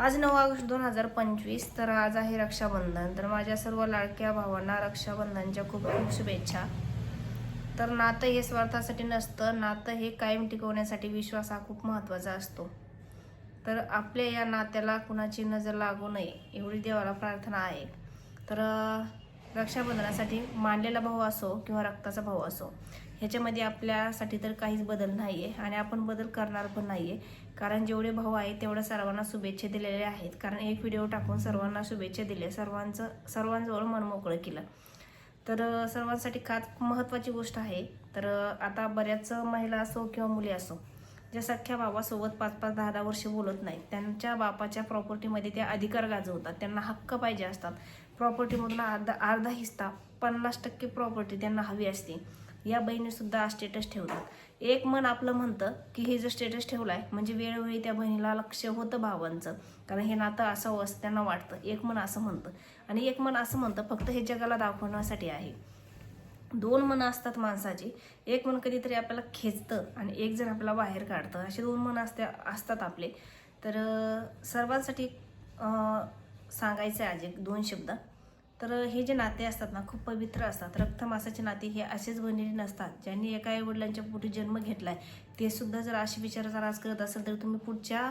आज नऊ ऑगस्ट दोन हजार पंचवीस तर आज आहे रक्षाबंधन. तर माझ्या सर्व लाडक्या भावांना रक्षाबंधनच्या खूप खूप शुभेच्छा. तर नातं हे स्वार्थासाठी नसतं नातं हे कायम टिकवण्यासाठी विश्वास हा खूप महत्त्वाचा असतो. तर आपल्या या नात्याला कुणाची नजर लागू नये एवढी देवाला प्रार्थना आहे. तर रक्षाबंधनासाठी मानलेला भाऊ असो किंवा रक्ताचा भाऊ असो ह्याच्यामध्ये आपल्यासाठी तर काहीच बदल नाही आहे आणि आपण बदल करणार पण नाही आहे कारण जेवढे भाऊ आहेत तेवढ्या सर्वांना शुभेच्छा दिलेल्या आहेत. कारण एक व्हिडिओ टाकून सर्वांना शुभेच्छा दिल्या. सर्वांचं सर्वांजवळ मनमोकळं केलं. तर सर्वांसाठी खास महत्त्वाची गोष्ट आहे. तर आता बऱ्याच महिला असो किंवा मुली असो ज्या सख्ख्या बाबासोबत पाच पाच दहा दहा वर्ष बोलत नाहीत त्यांच्या बापाच्या प्रॉपर्टीमध्ये ते अधिकार गाजवतात. त्यांना हक्क पाहिजे असतात. प्रॉपर्टीमधून अर्धा अर्धा हिस्सा पन्नास टक्के प्रॉपर्टी त्यांना हवी असते. या बहिणीसुद्धा स्टेटस ठेवतात एक मन आपलं म्हणतं की हे जर स्टेटस ठेवलाय म्हणजे वेळोवेळी त्या बहिणीला लक्ष होतं भावांचं. कारण हे नातं असावं असं त्यांना वाटतं. एक मन असं म्हणतं. आणि एक मन असं म्हणतं फक्त हे जगाला दाखवण्यासाठी आहे. दोन मनं असतात माणसाची. एक मन कधीतरी आपल्याला खेचतं आणि एक जण आपल्याला बाहेर काढतं. असे दोन मन असते असतात आपले. तर सर्वांसाठी सांगायचं आहे आज एक दोन शब्द. तर हे जे नाते असतात ना खूप पवित्र असतात. रक्तमासाचे नाते हे असेच बनलेले नसतात. ज्यांनी एका आई वडिलांच्या पोटी जन्म घेतलाय ते सुद्धा जर असे विचाराचा राज करत असेल तर तुम्ही पुढच्या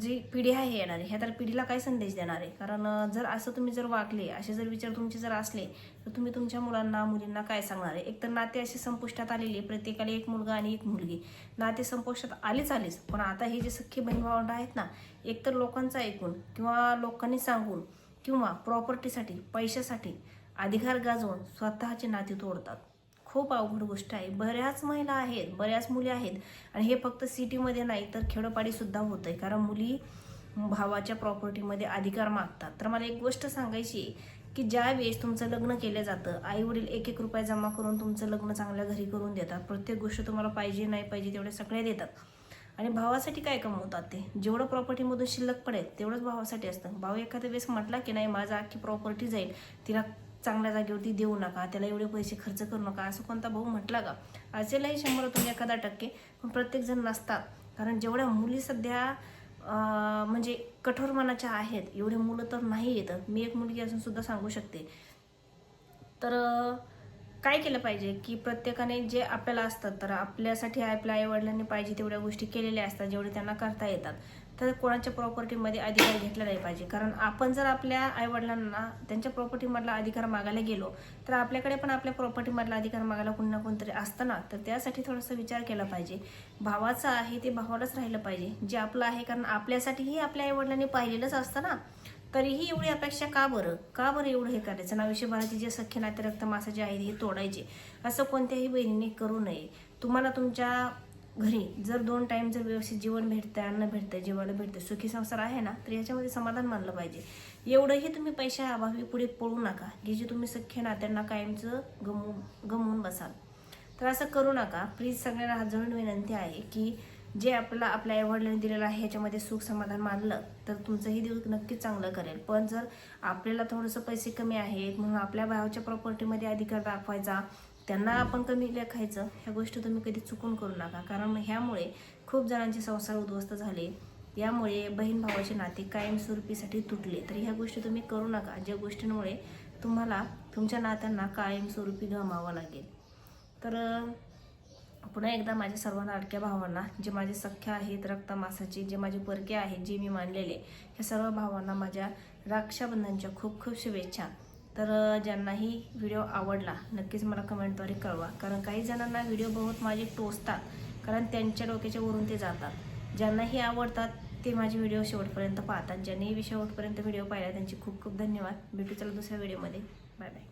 जी पिढी आहे येणारी ह्या तर पिढीला काय संदेश देणार आहे. कारण जर असं तुम्ही जर वागले असे जर विचार तुमचे जर असले तर तुम्ही तुमच्या मुलांना मुलींना काय सांगणार आहे? एक तर नाते असे संपुष्टात आलेले प्रत्येकाला एक मुलगा आणि एक मुलगी. नाते संपुष्टात आलेच आलेच. पण आता हे जे सख्खे बहीण भावंड आहेत ना एक तर लोकांचं ऐकून किंवा लोकांनी सांगून किंवा प्रॉपर्टीसाठी पैशासाठी अधिकार गाजवून स्वतःचे नाते तोडतात. खूप अवघड गोष्ट आहे. बऱ्याच महिला आहेत बऱ्याच मुली आहेत. आणि हे फक्त सिटीमध्ये नाही तर खेडोपाडीसुद्धा होत आहे कारण मुली भावाच्या प्रॉपर्टीमध्ये अधिकार मागतात. तर मला एक गोष्ट सांगायची की ज्या वेळेस तुमचं लग्न केलं जातं आई वडील एक एक रुपया जमा करून तुमचं लग्न चांगल्या घरी करून देतात. प्रत्येक गोष्ट तुम्हाला पाहिजे नाही पाहिजे तेवढे सगळे देतात. आणि भावासाठी काय कमवतात ते? जेवढं प्रॉपर्टीमधून शिल्लक पडेल तेवढंच भावासाठी असतं. भाऊ एखाद्या वेळेस म्हटला की नाही माझा अख्खी प्रॉपर्टी जाईल. तिला चांगल्या जागेवरती देऊ नका त्याला एवढे पैसे खर्च करू नका. असं कोणता भाऊ म्हटला का? असेलही शंभरातून एखादा टक्के पण प्रत्येकजण नसतात. कारण जेवढ्या मुली सध्या म्हणजे कठोर मनाच्या आहेत एवढे मुलं तर नाही येतं. मी एक मुलगी असून सुद्धा सांगू शकते. तर काय केलं पाहिजे की प्रत्येकाने जे आपल्याला असतात तर आपल्यासाठी आपल्या आईवडिलांनी पाहिजे तेवढ्या गोष्टी केलेल्या असतात जेवढे त्यांना करता येतात. तर कोणाच्या प्रॉपर्टीमध्ये अधिकार घेतला नाही पाहिजे. कारण आपण जर आपल्या आईवडिलांना त्यांच्या प्रॉपर्टीमधला अधिकार मागायला गेलो तर आपल्याकडे पण आपल्या प्रॉपर्टीमधला अधिकार मागायला कोण ना कोणतरी असतं ना. तर त्यासाठी थोडासा विचार केला पाहिजे. भावाचं आहे ते भावालाच राहिलं पाहिजे. जे आपलं आहे कारण आपल्यासाठीही आपल्या आईवडिलांनी पाहिलेलंच असतं ना. तरीही एवढी अपेक्षा का बरं? का बरं एवढं हे करायचं? ना विषयभराचे जे सख्य नाते रक्तमासाचे आहेत हे तोडायचे. असं कोणत्याही बहिणीने करू नये. तुम्हाला तुमच्या घरी जर दोन टाईम जर व्यवस्थित जेवण भेटतंय अन्न भेटतंय जेवायला भेटतंय सुखी संसार आहे ना तर याच्यामध्ये समाधान मानलं पाहिजे. एवढंही तुम्ही पैशा अभावी पुढे पळू नका. जे जे तुम्ही सख्य नात्यांना कायमचं गमवून गमवून बसाल. तर असं करू नका. प्लीज सगळ्यांना हात जोडून विनंती आहे की जे आपला आपल्या आईवडिलांनी दिलेलं आहे ह्याच्यामध्ये सुख समाधान मानलं तर तुमचंही दिवस नक्कीच चांगलं करेल. पण जर आपल्याला थोडंसं पैसे कमी आहेत म्हणून आपल्या भावाच्या प्रॉपर्टीमध्ये अधिकार दाखवायचा त्यांना आपण कमी लेखायचं ह्या गोष्टी तुम्ही कधी चुकून करू नका. कारण ह्यामुळे खूप जणांचे संसार उद्ध्वस्त झाले. यामुळे बहीण भावाचे नाते कायमस्वरूपीसाठी तुटले. तर ह्या गोष्टी तुम्ही करू नका. ज्या गोष्टींमुळे तुम्हाला तुमच्या नात्यांना कायमस्वरूपी गमावं लागेल. तर पुन्हा एकदा माझ्या सर्व लाडक्या भावांना जे माझे सख्य आहेत रक्तमासाचे जे माझे परके आहेत जे मी मानलेले ह्या सर्व भावांना माझ्या रक्षाबंधनच्या खूप खूप शुभेच्छा. तर ज्यांनाही व्हिडिओ आवडला नक्कीच मला कमेंटद्वारे कळवा. कारण काही जणांना व्हिडिओ बहुत माझे टोचतात कारण त्यांच्या डोक्याच्या वरून ते जातात. ज्यांनाही आवडतात ते माझे व्हिडिओ शेवटपर्यंत पाहतात. ज्यांनी शेवटपर्यंत व्हिडिओ पाहिला त्यांचे खूप खूप धन्यवाद. भेटू चला दुसऱ्या व्हिडिओमध्ये. Bye bye.